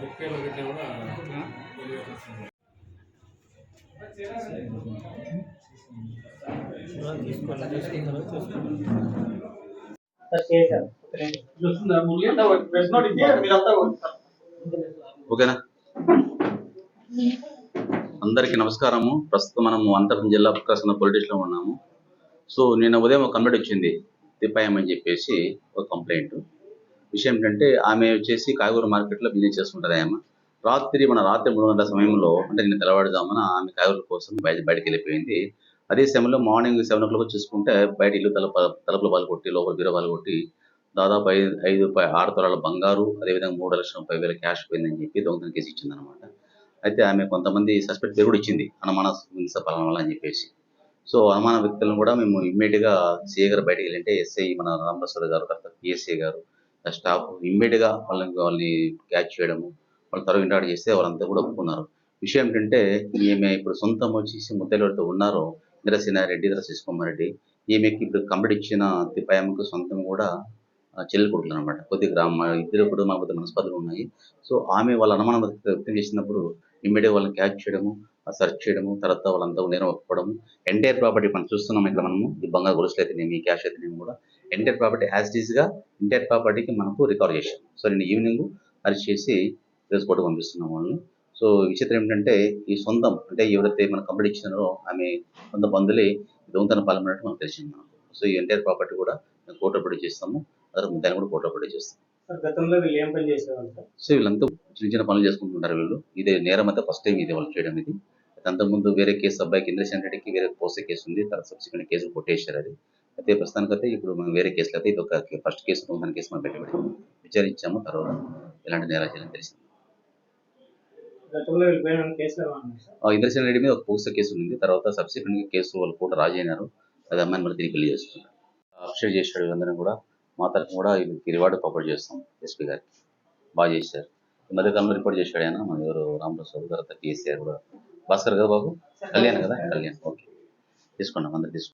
పెట్టినా కూడా ఓకేనా? అందరికీ నమస్కారము. ప్రస్తుతం మనము అనంతపురం జిల్లా ప్రకాశం పొలిటిక్స్లో ఉన్నాము. సో నిన్న ఉదయం ఒక కంప్లైంట్ వచ్చింది. తిప్పాయమని చెప్పేసి ఒక కంప్లైంట్. విషయం ఏంటంటే ఆమె వచ్చేసి కాయగూర మార్కెట్లో బిజినెస్ చేసుకుంటారు ఆమె. రాత్రి మన రాత్రి మూడు గంటల సమయంలో అంటే నేను తెల్లవాడుదామని ఆమె కాయగూర కోసం బయట బయటకు వెళ్ళిపోయింది. అదే సమయంలో మార్నింగ్ సెవెన్ ఓ క్లాక్ చూసుకుంటే బయట ఇల్లు తలుపు తలుపుల పాలు కొట్టి లోపల బీరో పాలు కొట్టి దాదాపు ఐదు ఐదు ఆరు తొలాల బంగారు అదేవిధంగా మూడు లక్షల ముప్పై వేల క్యాష్ పోయిందని చెప్పి దొంగతనం కేసు ఇచ్చిందనమాట అయితే ఆమె కొంతమంది సస్పెక్ట్ పేరు కూడా ఇచ్చింది అనుమాన పలానా వల్ల అని చెప్పేసి. సో అనుమాన వ్యక్తులను కూడా మేము ఇమ్మీడియట్గా సిఏ గారు బయటకు వెళ్ళింటే ఎస్ఐ మన రామప్రసాద్ గారు తర్వాత పిఎస్ఐ గారు స్టాఫ్ ఇమ్మీడియట్గా వాళ్ళని వాళ్ళని క్యాచ్ చేయడము వాళ్ళు త్వరగా ఇంటాడు చేస్తే వాళ్ళంతా కూడా ఒప్పుకున్నారు. విషయం ఏంటంటే ఈమె ఇప్పుడు సొంతం వచ్చేసి ముద్దలతో ఉన్నారో ఇంద్రసేనారెడ్డి ఇతర శిశుకుమారెడ్డి ఈమెకి ఇప్పుడు కంప్లీట్ ఇచ్చిన తిప్పాయమ్మకు సొంతం కూడా ఆ, చెల్లెలు కొడుకులు అనమాట కొద్ది గ్రామ ఇద్దరు కూడా మా కొద్ది మనస్పర్ధలు ఉన్నాయి. సో ఆమె వాళ్ళ అనుమానం వ్యక్తం చేసినప్పుడు ఇమ్మీడియట్ వాళ్ళని క్యాచ్ చేయడము సెర్చ్ చేయడము తర్వాత వాళ్ళంతా నేరం ఒప్పుకోవడము ఎంటైర్ ప్రాపర్టీ మనం చూస్తున్నాం ఇక్కడ మనము. ఈ బంగారు గొలుసులు అయితేనేమి క్యాష్ అయితేనేమి కూడా. ఎంటైర్ ప్రాపర్టీ యాజ్గా ఎంటైర్ ప్రాపర్టీకి మనకు రికవర్ చేసాం సో నేను ఈవినింగ్ అరెస్ట్ చేసి కోర్టు పంపిస్తున్నాం వాళ్ళని. సో విచిత్రం ఏంటంటే ఈ సొంతం అంటే ఎవరైతే మన కంప్లీట్ ఇచ్చినారో ఆమె సొంత బంధులే దొంగతన పాల్గొన్నట్టు మనకు తెలిసింది మనకు. సో ఈ ఎంటైర్ ప్రాపర్టీ కూడా మేము కోర్టులో ప్రొడ్యూస్ చేస్తాము. అదే ముద్దాన్ని కూడా కోర్టులో ప్రొడ్యూస్ చేస్తాం సార్ గతంలో వీళ్ళు ఏం పని చేసేవాళ్ళు సార్? సో వీళ్ళంతా చిన్న చిన్న పనులు చేసుకుంటున్నారు వీళ్ళు. ఇదే నేరం అయితే ఫస్ట్ టైం ఇది వాళ్ళు చేయడం ఇది. అంతకుముందు వేరే కేసు అబ్బాయికి ఇంద్రసేన్ రెడ్డికి వేరే పోసే కేసు ఉంది. తర్వాత సబ్సిక్వెంట్ కేసు కొట్టేశారు అది. అయితే ప్రస్తుతానికైతే ఇప్పుడు మనం వేరే కేసులు అయితే ఇది ఒక ఫస్ట్ కేసు దొంగతన కేసు మనం పెట్టబడి విచారించాము. తర్వాత ఎలాంటి నేరాలు చేయాలని తెలిసింది. ఇంద్రసేన్ రెడ్డి మీద ఒక పోక్సో కేసు ఉంది. తర్వాత సబ్సిక్వెంట్ కేసు వాళ్ళు కూడా రాజీ అయినారు. అది అమ్మాయిని మరి తిరిగి పెళ్ళి చేస్తున్నారు అప్షేర్ చేశాడు వీళ్ళందరినీ కూడా. మా తరఫున కూడా వీళ్ళకి రివార్డు ప్రపోజ్ చేస్తాం ఎస్పీ గారికి. బాగా చేశారు. ఈ మధ్యకాలంలో రిపోర్ట్ చేశాడు ఆయన. మన ఎవరు? రామప్రసాద్ తర్వాత కేసీఆర్ కూడా భాస్కర్ కదా బాబు? కళ్యాణ్ కదా? కళ్యాణ్. ఓకే. తీసుకున్నాం అందరు తీసుకున్నాం.